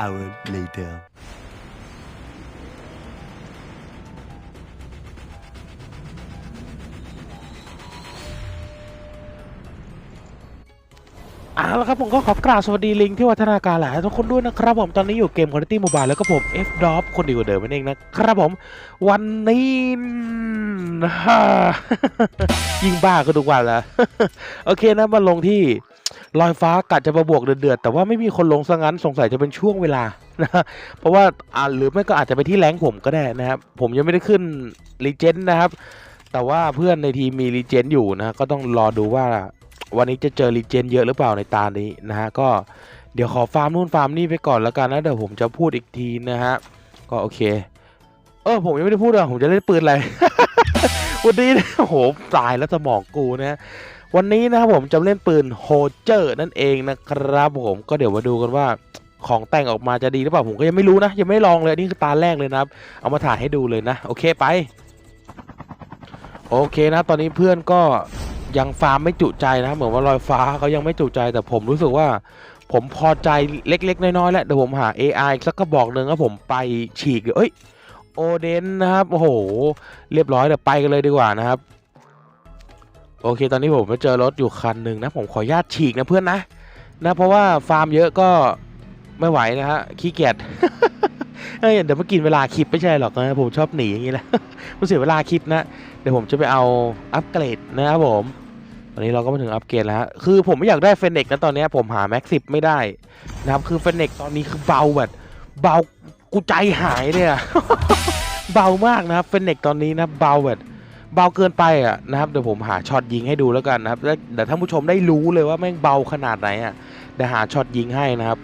Hour later. เอาละครับผมก็ขอกราบสวัสดีลิงที่วัฒนาการหลายทุกคนด้วยนะครับผมตอนนี้อยู่เกม Quality Mobile แล้วก็ผม F d o p คนดีกว่าเดิมนั่นเองนะครับผมวันนี้ฮ่ายิ่งบ้าก็ทุกวันล้วโอเคนะมาลงที่ ลอยฟ้ากัดจะมาบวกเดือดๆแต่ว่าไม่มีคนลงซะงั้นสงสัยจะเป็นช่วงเวลานะเพราะว่าอ่าหรือไม่ก็อาจจะไปที่แรงผมก็ได้นะครับผมยังไม่ได้ขึ้นรีเจนนะครับ แต่ว่าเพื่อนในทีมมีรีเจนอยู่นะก็ต้องรอดูว่าวันนี้จะเจอรีเจนเยอะหรือเปล่าในตานี้นะฮะก็เดี๋ยวขอฟาร์มนู่นฟาร์มนี่ไปก่อนแล้วกันนะเดี๋ยวผมจะพูดอีกทีนะฮะก็โอเค เออผมยังไม่ได้พูดอะผมจะเล่นปืนอะไรวันนี้โอ้โหตายแล้วสมองกูนะ วันนี้นะครับผมจะเล่นปืนโฮเจอร์นั่นเองนะครับผมก็เดี๋ยวมาดูกันว่าของแต่งออกมาจะดีหรือเปล่าผมก็ยังไม่รู้นะ ยังไม่ลองเลยนี่คือตาแรกเลยนะครับ เอามาถ่ายให้ดูเลยนะ โอเคไป โอเคนะ ตอนนี้เพื่อนก็ยังฟาร์มไม่จุใจนะเหมือนว่าลอยฟ้าเขายังไม่จุใจแต่ผมรู้สึกว่า ผมพอใจเล็ก ๆ น้อยๆแล้วเดี๋ยวผมหา AI อีกสักกระบอกหนึ่งแล้วผมไปฉีกเลยเอ้ยโอเดนนะครับโอ้โห เรียบร้อยเดี๋ยวไปกันเลยดีกว่านะครับ โอเค ตอนนี้ผมไปเจอรถอยู่คันหนึ่งนะ ผมขออนุญาตฉีกนะเพื่อนนะนะ เพราะว่าฟาร์มเยอะก็ไม่ไหวนะฮะขี้เกียจเอ้ยเดี๋ยวมากินเวลาคลิปไม่ใช่หรอกนะผมชอบหนีอย่างนี้แหละมันเสียเวลาคลิปนะเดี๋ยวผมจะไปเอาอัปเกรดนะครับผมตอนนี้เราก็มาถึงอัปเกรดแล้วฮะคือผมไม่อยากได้เฟนเน็กนะตอนนี้ผมหาแม็กซิบไม่ได้นะครับคือเฟนเน็กตอนนี้คือเบาแบบเบากูใจหายเลยอะเบามากนะครับเฟนเน็กตอนนี้นะเบาแบบ เบาเกินไปอะนะครับเดี๋ยวผมหาช็อตยิงให้ดูแล้วกันนะครับแล้วเดี๋ยวท่านผู้ชมได้รู้เลยว่าแม่งเบาขนาดไหนอะเดี๋ยวหาช็อตยิงให้นะครับ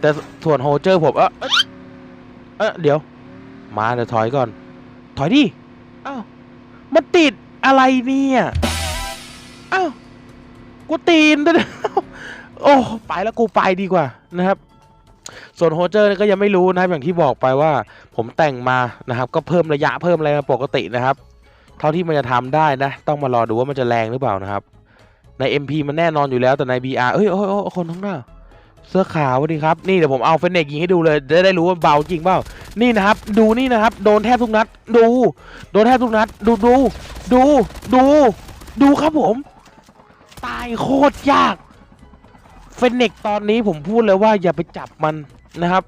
แต่ส่วนโฮเจอร์ผมเออเออเดี๋ยว มาเดี๋ยวถอยก่อน ถอยดิอ้าวมันติดอะไรเนี่ยอ้าวกูตีนด้วยโอ้ไปแล้วกูไปดีกว่านะครับส่วนโฮเจอร์เนี่ยก็ยังไม่รู้นะครับอย่างที่บอกไปว่า ผมแต่งมานะครับ ก็เพิ่มระยะเพิ่มอะไรมาปกตินะครับ เท่าที่มันจะทำได้นะ ต้องมารอดูว่ามันจะแรงหรือเปล่านะครับ ใน MP มันแน่นอนอยู่แล้วแต่ใน BR เอ้ยโอ้ยโอ้ยคนข้างหน้าเสื้อขาวสวัสดีครับนี่เดี๋ยวผมเอาเฟนเนกยิงให้ดูเลยจะได้รู้ว่าเบาจริงเปล่านี่นะครับ ดูนี่นะครับ โดนแทบทุกนัด ดู โดนแทบทุกนัด ดูดูดูดู ดูครับผม ตายโคตรยากเฟนเนกตอนนี้ผมพูดเลยว่าอย่าไปจับมันนะครับ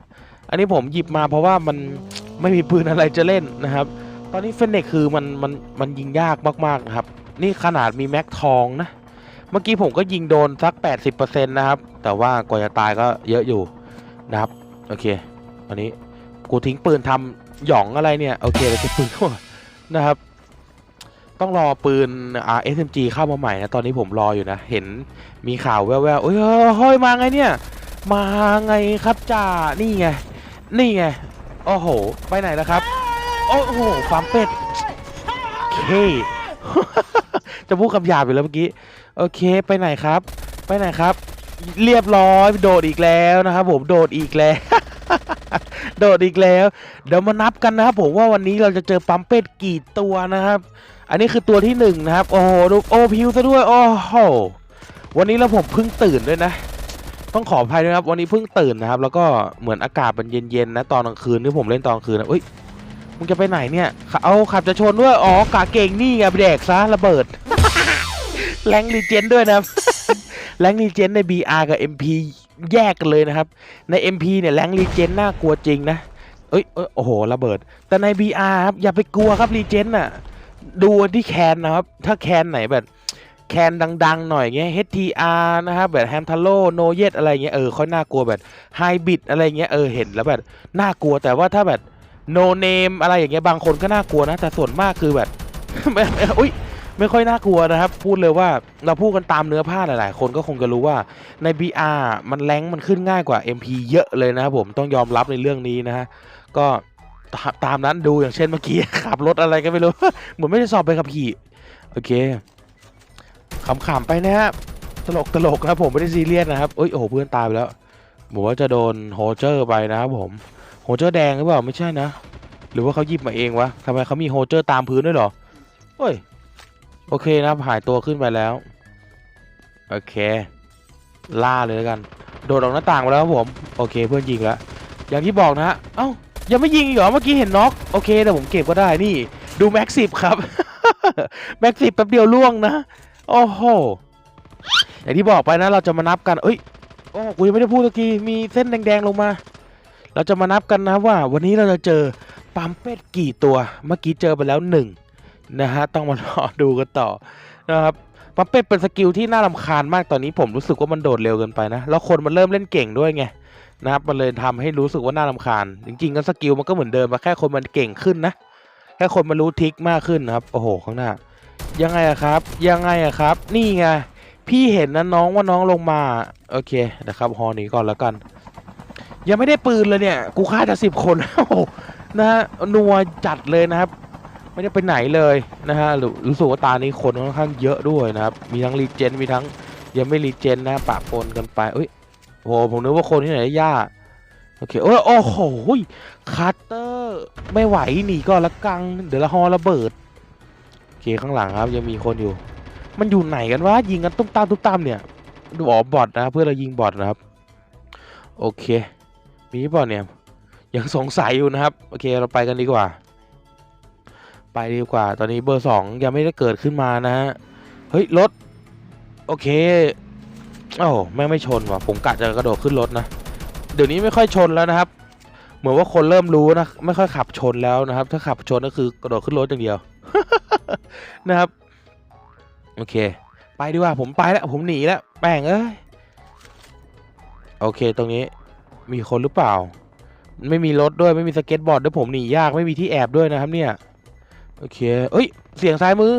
อันนี้ผมหยิบมาเพราะว่ามันไม่มีปืนอะไรจะเล่นนะครับ อนนี้เฟนเนกคือมันมันมันยิงยากมากๆนะครับ นี่ขนาดมีแม็กทองนะ เมื่อกี้ผมก็ยิงโดนสัก 80%นะครับ แต่ว่ากว่าจะตายก็เยอะอยู่นะครับ โอเค อันนี้กูทิ้งปืนทำหยองอะไรเนี่ย โอเคเราจะปืนเข้านะครับ ต้องรอปืนอา SMG เข้ามาใหม่นะ ตอนนี้ผมรออยู่นะ เห็นมีข่าวแว่วๆเอ้ยเฮ้ยมาไงเนี่ย มาไงครับจ่านี่ไง นี่ไง โอ้โห ไปไหนแล้วครับ โอ้โหฟาร์มเป็ดเค จะพูดคำหยาบอยู่แล้วเมื่อกี้ โอเคไปไหนครับ ไปไหนครับ เรียบร้อยโดดอีกแล้วนะครับผมโดดอีกแล้ว โดดอีกแล้ว เดี๋ยวมานับกันนะครับผมว่าวันนี้เราจะเจอปั๊มเป็ดกี่ตัวนะครับ อันนี้คือตัวที่หนึ่งนะครับ โอ้โหดูโอ้พิวซะด้วยโอ้โหวันนี้แล้วผมเพิ่งตื่นด้วยนะต้องขออภัยด้วยนะครับวันนี้เพิ่งตื่นนะครับ แล้วก็เหมือนอากาศมันเย็นๆนะตอนกลางคืนที่ผมเล่นตอนกลางคืนนะเอ้ย มึงจะไปไหนเนี่ยขับเอาขับจะชนด้วย อ๋อกาเก่งนี่ไงไปแดกซะระเบิด แรงรีเจนด้วยนะครับ แรงรีเจนใน BR กับ MP แยกกันเลยนะครับ ใน MP เนี่ยแรงรีเจนน่ากลัวจริงนะเอ้ยเอ้ยโอ้โหระเบิด แต่ใน BR ครับอย่าไปกลัวครับรีเจนน่ะ ดูที่แคนนะครับ ถ้าแคนไหนแบบแคนดัง ๆ หน่อยเงี้ย HTR นะครับแบบแฮมทาโลโนเยตอะไรเงี้ยเออค่อยน่ากลัวแบบไฮบิดอะไรเงี้ยเออเห็นแล้วแบบน่ากลัวแต่ว่าถ้าแบบ โนเนมอะไรอย่างเงี้ยบางคนก็น่ากลัวนะ แต่ส่วนมากคือแบบไม่ไม่อุ้ยไม่ค่อยน่ากลัวนะครับ พูดเลยว่าเราพูดกันตามเนื้อผ้าหลาย ๆ คนก็คงจะรู้ว่าใน BR มันแรงมันขึ้นง่ายกว่า MP เยอะเลยนะครับผมต้องยอมรับในเรื่องนี้นะฮะก็ตาตามนั้นดูอย่างเช่นเมื่อกี้ขับรถอะไรก็ไม่รู้ เหมือนไม่ได้สอบไปขับขี่โอเคขำๆไปนะฮะตลกตลกนะผมไม่ได้ซีเรียสนะครับเอ้ยโอ้โหเพื่อนตายไปแล้วบอกว่าจะโดนโฮเจอร์ไปนะครับผม โฮเจอร์แดงหรือเปล่าไม่ใช่นะ หรือว่าเขาหยิบมาเองวะทำไมเขามีโฮเจอร์ตามพื้นด้วยหรอเฮ้ยโอเคนะหายตัวขึ้นไปแล้ว โอเค ล่าเลยแล้วกัน โดดออกหน้าต่างไปแล้วครับผม โอเคเพื่อนยิงแล้ว อย่างที่บอกนะฮะเอ้ายังไม่ยิงอีกเหรอเมื่อกี้เห็นน็อกโอเคแต่ผมเก็บก็ได้นี่ ดูแม็กซิบครับแม็กซิบแป๊บเดียวล่วงนะโอ้โหอย่างที่บอกไปนะเราจะมานับกันเอ้ยโอ้กูยังไม่ได้พูดตะกี้มีเส้นแดงๆลงมา เราจะมานับกันนะว่าวันนี้เราจะเจอปั๊มเป็ดกี่ตัวเมื่อกี้เจอไปแล้วหนึ่งนะฮะต้องมารอดูกันต่อนะครับปั๊มเป็ดเป็นสกิลที่น่ารำคาญมากตอนนี้ผมรู้สึกว่ามันโดดเร็วเกินไปนะแล้วคนมันเริ่มเล่นเก่งด้วยไงนะครับมันเลยทำให้รู้สึกว่าน่ารำคาญ จริงๆก็สกิลมันก็เหมือนเดิมมาแค่คนมันเก่งขึ้นนะแค่คนมันรู้ทิกมากขึ้นนะครับโอ้โหข้างหน้า ยังไงอะครับ ยังไงอะครับ นี่ไงพี่เห็นนะน้องว่าน้องลงมา โอเคนะครับฮอนี้ก่อนแล้วกัน ยังไม่ได้ปืนเลยเนี่ย กูฆ่าจะสิบคนนะฮะนัวจัดเลยนะครับ ไม่ได้ไปไหนเลยนะฮะรู้รู้สึกว่าตานี้คนค่อนข้างเยอะด้วยนะครับ มีทั้งรีเจน มีทั้งยังไม่รีเจนนะปะปนกันไปเอ้ยโหผมนึกว่าคนที่ไหนได้ยากโอเคโอ้โอ้โหคัตเตอร์ไม่ไหวหนีก่อนละกัง เดี๋ยวละฮอระเบิดโอเคข้างหลังครับยังมีคนอยู่ มันอยู่ไหนกันวะยิงกันตุ้มตามตุ้มตามเนี่ยดูอ๋อบอทนะเพื่อเรายิงบอทนะครับ โอเค มีเปล่าเนี่ย ยังสงสัยอยู่นะครับ โอเคเราไปกันดีกว่า ไปดีกว่า ตอนนี้เบอร์สองยังไม่ได้เกิดขึ้นมานะฮะ เฮ้ยรถ โอเคโอ้แม่ไม่ชนว่ะ ผมกะจะกระโดดขึ้นรถนะ เดี๋ยวนี้ไม่ค่อยชนแล้วนะครับ เหมือนว่าคนเริ่มรู้นะ ไม่ค่อยขับชนแล้วนะครับ ถ้าขับชนก็คือกระโดดขึ้นรถอย่างเดียว นะครับ โอเค ไปดีกว่า ผมไปแล้ว ผมหนีแล้ว แป้งเอ้ย โอเค ตรงนี้ มีคนหรือเปล่า ไม่มีรถด้วยไม่มีสเก็ตบอร์ดด้วยผมหนียากไม่มีที่แอบด้วยนะครับเนี่ยโอเคเอ้ย เสียงซ้ายมือ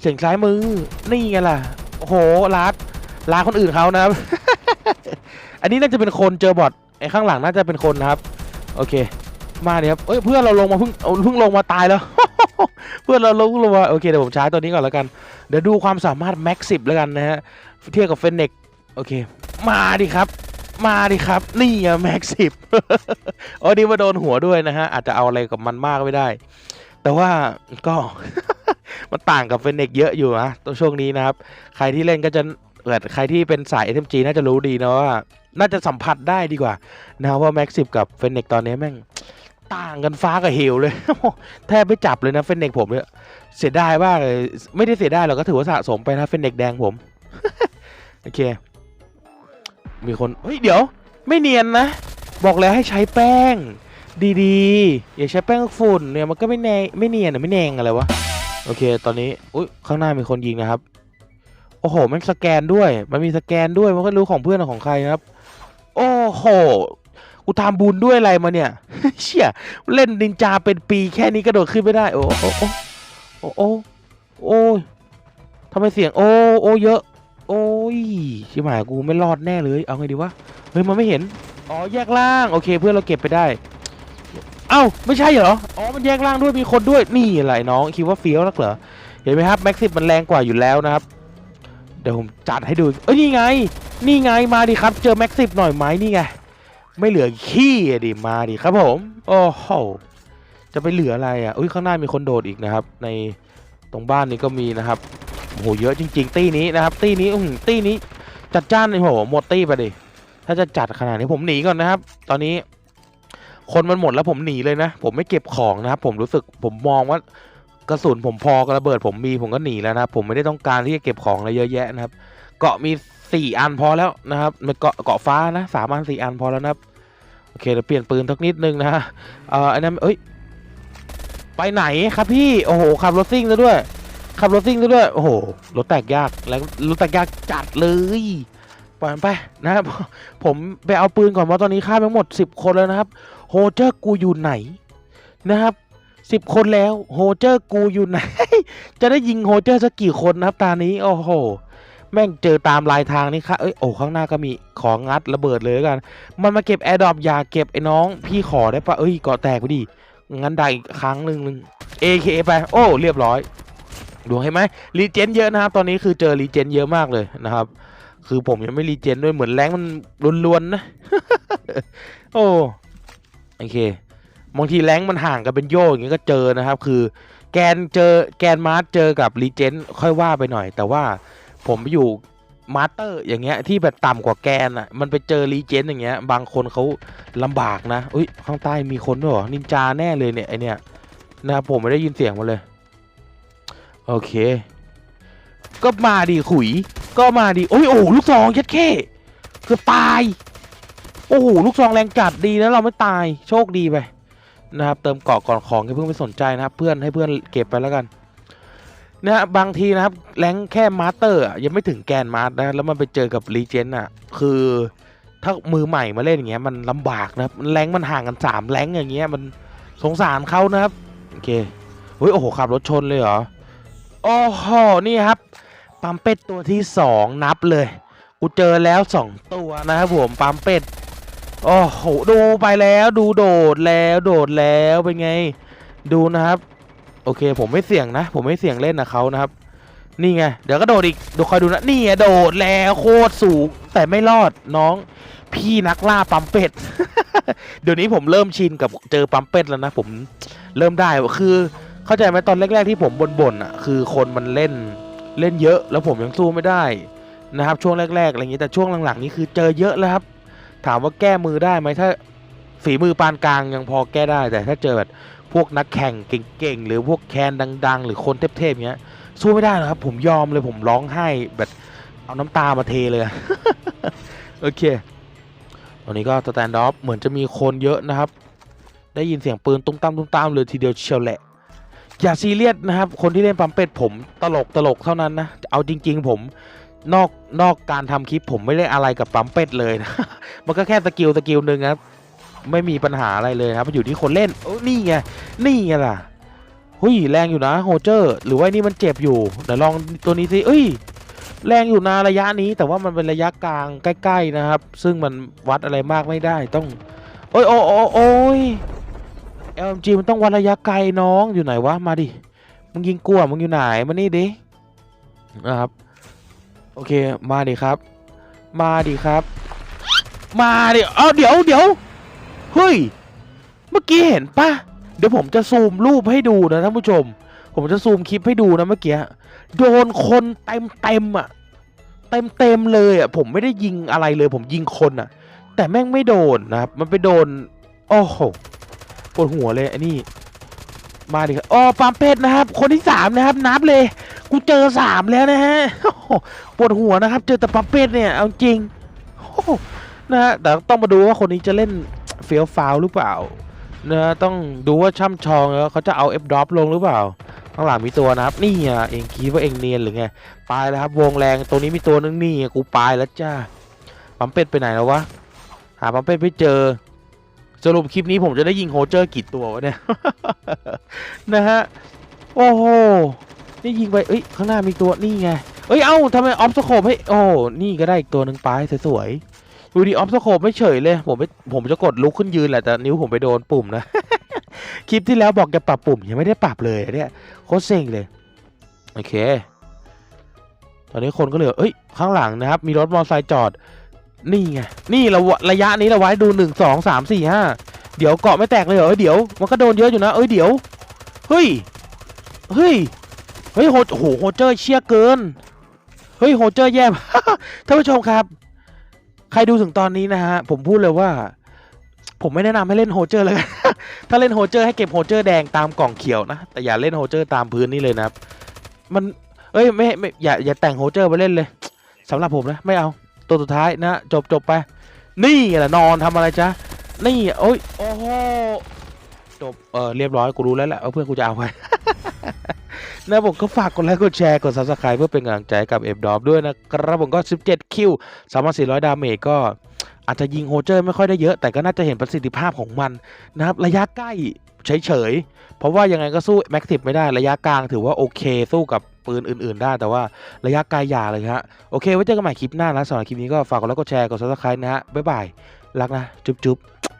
เสียงซ้ายมือ นี่ไงล่ะโอ้โหลาดลาคนอื่นเขานะครับ อันนี้น่าจะเป็นคนเจอบอทไอ้ข้างหลังน่าจะเป็นคนนะครับ โอเค มาเดี๋ยครับเอ้ยเพื่อนเราลงมาเพิ่งเอาเพิ่งลงมาตายแล้ว เพื่อนเราลงลงมาโอเคเดี๋ยวผมใช้ตัวนี้ก่อนแล้วกัน เดี๋ยวดูความสามารถแม็กซิบแล้วกันนะฮะเทียบกับเฟนเน็กโอเค มาดิครับ มาดิครับ นี่อะแม็กซิบโอ้ดีมาโดนหัวด้วยนะฮะ อาจจะเอาอะไรกับมันมากไม่ได้ แต่ว่าก็ มันต่างกับเฟนเน็กเยอะอยู่นะตัวช่วงนี้นะครับ ใครที่เล่นก็จะเกิดใครที่เป็นสาย SMG น่าจะรู้ดีนะว่า น่าจะสัมผัสได้ดีกว่า นะว่าแม็กซิบกับเฟนเน็กตอนนี้แม่งต่างกันฟ้ากับเหวเลย แทบไม่จับเลยนะเฟนเน็กผมเนี่ยเสียดายมากเลย ไม่ได้เสียดายหรอกก็ถือว่าสะสมไปนะเฟนเน็กแดงผม โอเค มีคนเฮ้ยเดี๋ยว ไม่เนียนนะ บอกแล้วให้ใช้แป้ง ดีๆ อย่าใช้แป้งฝุ่นเนี่ยมันก็ไม่แนไม่เนียนอะไม่แนงอะไรวะโอเค ตอนนี้อุ้ยข้างหน้ามีคนยิงนะครับ โอ้โหมันสแกนด้วย มันมีสแกนด้วยมันก็รู้ของเพื่อนของใครนะครับ โอ้โหกูทำบุญด้วยอะไรมาเนี่ยเชี่ยเล่นนินจาเป็นปีแค่นี้กระโดดขึ้นไม่ได้ โอ้โอ้โอ้โอ้โอ้โอ้ยทำไมเสียง โอ้โอ้เยอะ โอ้ยชิบหายกูไม่รอดแน่เลย เอาไงดีวะ เฮ้ยมันไม่เห็น อ๋อแยกล่าง โอเค เพื่อนเราเก็บไปได้ เอ้าไม่ใช่เหรอ อ๋อมันแยกล่างด้วยมีคนด้วย นี่อะไรน้องคิดว่าเฟี้ยวนักเหรอ เห็นไหมครับแม็กซิมันแรงกว่าอยู่แล้วนะครับ เดี๋ยวผมจัดให้ดู เอ้ยนี่ไง นี่ไงมาดิครับ เจอแม็กซิหน่อยไหมนี่ไง ไม่เหลือขี้ดิมาดิครับผม โอ้โห จะไปเหลืออะไรอะ อุ้ยข้างหน้ามีคนโดดอีกนะครับ ในตรงบ้านนี้ก็มีนะครับ โอ้โหเยอะจริง ๆ ตี้นี้นะครับ ตี้นี้อือหือตี้นี้จัดจ้านเลยโหหมดตี้ไปดิถ้าจะจัดขนาดนี้ผมหนีก่อนนะครับ ตอนนี้ คนมันหมดแล้วผมหนีเลยนะ ผมไม่เก็บของนะครับ ผมรู้สึกผมมองว่ากระสุนผมพอกระเบิดผมมีผมก็หนีแล้วนะครับ ผมไม่ได้ต้องการที่จะเก็บของอะไรเยอะแยะนะครับ เกาะมีสี่อันพอแล้วนะครับมันเกาะเกาะฟ้านะสามอันสี่อันพอแล้วนะครับโอเคเดี๋ยวเปลี่ยนปืนสักนิดนึงนะฮะเอ่ออันนั้นเอ้ยไปไหนครับพี่โอ้โหขับรถซิ่งซะด้วย ขับรถซิ่งด้วย โอ้โห รถแตกยาก แล้วรถแตกยากจัดเลย ปล่อยมันไปนะครับ ผมไปเอาปืนก่อนเพราะตอนนี้ฆ่าไปหมด 10 คนแล้วนะครับ โฮเจอร์กูอยู่ไหนนะครับสิบ10คนแล้วโฮเจอร์กูอยู่ไหน จะได้ยิงโฮเจอร์สักกี่คนนะครับตานี้ โอ้โห แม่งเจอตามลายทางนี่ค่ะเอ้ยโอ้ข้างหน้าก็มีของงัดระเบิดเลยกัน มันมาเก็บแอร์ดรอปอย่าเก็บไอ้น้อง พี่ขอได้ปะเอ้ยเกาะแตกไปดิงั้นได้อีกครั้งหนึ่งหนึ่ง AK ไป โอ้ เรียบร้อย ดูเห็นไหมรีเจนเยอะนะครับ ตอนนี้คือเจอรีเจนเยอะมากเลยนะครับ คือผมยังไม่รีเจนด้วยเหมือนแรงมันล้วนๆนะโอ้โอเคบางทีแรงมันห่างกันเป็นโยอย่างงี้ก็เจอนะครับ คือแกนเจอแกนมาร์เจอกับรีเจนค่อยว่าไปหน่อย แต่ว่าผมไปอยู่มาสเตอร์อย่างเงี้ยที่แบบต่ำกว่าแกนอะมันไปเจอรีเจนอย่างเงี้ย บางคนเขาลำบากนะอุ้ยข้างใต้มีคนด้วยหรอนินจาแน่เลยเนี่ยไอเนี่ยนะครับผมไม่ได้ยินเสียงมาเลย โอเค ก็มาดิขุย ก็มาดิโอ้ยโอ้โหลูกซองยัดเข้เกือบตาย โอ้โหลูกซองแรงจัดดีนะเราไม่ตายโชคดีไปนะครับเติมเกาะก่อนของอย่าเพิ่งไปสนใจนะครับ เพื่อนให้เพื่อนเก็บไปแล้วกันนะฮะบางทีนะครับแรงแค่มาสเตอร์ยังไม่ถึงแกนมาสนะแล้วมันไปเจอกับรีเจนอะ คือถ้ามือใหม่มาเล่นอย่างเงี้ยมันลำบากนะครับแรงมันห่างกันสามแรงอย่างเงี้ยมันสงสารเขานะครับโอเคเฮ้ยโอ้โหขับรถชนเลยเหรอ โอ้โหนี่ครับปั๊มเป็ดตัวที่สองนับเลยกูเจอแล้วสองตัวนะครับผมปั๊มเป็ดโอ้โหดูไปแล้วดูโดดแล้วโดดแล้วเป็นไง ดูนะครับ โอเคผมไม่เสี่ยงนะ ผมไม่เสี่ยงเล่นนะเขานะครับ นี่ไงเดี๋ยวก็โดดอีกดูคอยดูนะนี่ไงโดดแล้วโคตรสูงแต่ไม่รอดน้อง พี่นักล่าปั๊มเป็ดเดี๋ยวนี้ผมเริ่มชินกับเจอปั๊มเป็ดแล้วนะ ผมเริ่มได้คือ เข้าใจไหมตอนแรก ๆ ที่ผมบ่นๆอะคือคนมันเล่นเล่นเยอะ แล้วผมยังสู้ไม่ได้นะครับ ช่วงแรกๆอะไรอย่างนี้แต่ช่วงหลังๆนี่คือเจอเยอะแล้วครับ ถามว่าแก้มือได้ไหมถ้าฝีมือปานกลางยังพอแก้ได้ แต่ถ้าเจอแบบพวกนักแข่งเก่งๆหรือพวกแคนดัง ๆ หรือคนเทพๆเงี้ยสู้ไม่ได้นะครับ ผมยอมเลยผมร้องไห้แบบเอาน้ำตามาเทเลยโอเคตอนนี้ก็สแตนด์ออฟเหมือนจะมีคนเยอะนะครับ ได้ยินเสียงปืนตุ้มตามตุ้มตามเลยทีเดียวเชียวแหละ อย่าซีเรียสนะครับ คนที่เล่นปั๊มเป็ดผมตลกตลกเท่านั้นนะ เอาจริง ๆ ผมนอกนอกการทำคลิปผมไม่ได้อะไรกับปั๊มเป็ดเลยนะ มันก็แค่สกิลสกิลหนึ่งครับไม่มีปัญหาอะไรเลยครับ มันอยู่ที่คนเล่นโอ้นี่ไง นี่ไงล่ะหุยแรงอยู่นะโฮเจอร์ หรือว่านี่มันเจ็บอยู่เดี๋ยวลองตัวนี้สิเอ้ย แรงอยู่นะระยะนี้ แต่ว่ามันเป็นระยะกลางใกล้ ๆนะครับ ซึ่งมันวัดอะไรมากไม่ได้ต้อง โอ้ยโอ้โอ้โอ้ย LMG มันต้องวัดระยะไกลน้องอยู่ไหนวะมาดิมึงยิงกลัวมึงอยู่ไหนมานี่ดินะครับโอเคมาดิครับ มาดิครับ มาดิเอาเดี๋ยวเดี๋ยวเฮ้ยเมื่อกี้เห็นปะเดี๋ยวผมจะซูมรูปให้ดูนะท่านผู้ชม ผมจะซูมคลิปให้ดูนะเมื่อกี้โดนคนเต็มเต็มอะเต็มเต็มเลยอะผมไม่ได้ยิงอะไรเลย ผมยิงคนอะ แต่แม่งไม่โดนนะครับ มันไปโดน โอ้โห ปวดหัวเลยไอ้นี่ มาดิครับอ๋อปามเป็ดนะครับ คนที่สามนะครับ นับเลย กูเจอสามแล้วนะฮะปวดหัวนะครับ เจอแต่ปั๊มเป็ดเนี่ยเอาจริงนะฮะแต่ต้องมาดูว่าคนนี้จะเล่นเฟี้ยวฟาวหรือเปล่านะต้องดูว่าช่ำชองแล้วเขาจะเอา F drop ลงหรือเปล่าข้างหลังมีตัวนะครับ นี่อะเองคิดว่าเองเนียนหรือไงไปแล้วครับ วงแรงตัวนี้มีตัวนึงนี่กูไปแล้วจ้าปั๊มเป็ดไปไหนแล้ววะหาปั๊มเป็ดไม่เจอ สรุปคลิปนี้ผมจะได้ยิงโฮเจอร์กี่ตัววะเนี่ย นะฮะ โอ้โห นี่ยิงไป เอ้ย ข้างหน้ามีตัว นี่ไง เอ้ย เอ้าทำไมออฟสโคปให้ โอ้ นี่ก็ได้อีกตัวหนึ่งไปสวยๆ ดูดิออฟสโคปไม่เฉยเลย ผมไม่ผมจะกดลุกขึ้นยืนแหละ แต่นิ้วผมไปโดนปุ่มนะ คลิปที่แล้วบอกจะปรับปุ่ม ยังไม่ได้ปรับเลยเนี่ยโคตรเซ็งเลย โอเค ตอนนี้คนก็เหลือ เอ้ย ข้างหลังนะครับ มีรถมอเตอร์ไซค์จอด นี่ไง นี่เราระยะนี้เราไว้ดูหนึ่งสองสามสี่ห้าเดี๋ยวเกาะไม่แตกเลยเหรอเอ้ยเดี๋ยว มันก็โดนเยอะอยู่นะ เอ้ยเดี๋ยว เฮ้ย เฮ้ย เฮ้ยโหโอ้โหโฮเจอร์เชี่ยเกิน เฮ้ยโฮเจอร์แย่ท่านผู้ชมครับ ใครดูถึงตอนนี้นะฮะ ผมพูดเลยว่า ผมไม่แนะนำให้เล่นโฮเจอร์เลย ถ้าเล่นโฮเจอร์ให้เก็บโฮเจอร์แดงตามกล่องเขียวนะ แต่อย่าเล่นโฮเจอร์ตามพื้นนี่เลยนะครับ มัน เอ้ยไม่ไม่อย่าอย่าแต่งโฮเจอร์ไปเล่นเลยสำหรับผมนะไม่เอา ตัวสุดท้ายนะจบจบไป นี่แหละนอนทำอะไรจ๊ะนี่โอ้ยโอ้โหจบเออเรียบร้อยกูรู้แล้วแหละว่าเพื่อนกูจะเอาไปนะผมก็ฝากกดไลค์กดแชร์กด subscribe เพื่อเป็นกำลังใจกับเอฟดอฟด้วยนะครับผมก็ 17 คิว 3,400 ดาเมจก็อาจจะยิงโฮเจอร์ไม่ค่อยได้เยอะ แต่ก็น่าจะเห็นประสิทธิภาพของมันนะครับ ระยะใกล้เฉยๆ เพราะว่ายังไงก็สู้แม็กซิไม่ได้ระยะกลางถือว่าโอเคสู้กับ ปืนอื่น ๆ ได้แต่ว่าระยะไกลอย่าเลยฮะโอเคไว้เจอกันใหม่คลิปหน้านะสำหรับคลิปนี้ก็ฝากกดไลค์กดแชร์กด subscribe นะฮะบ๊ายบายรักนะจุ๊บๆ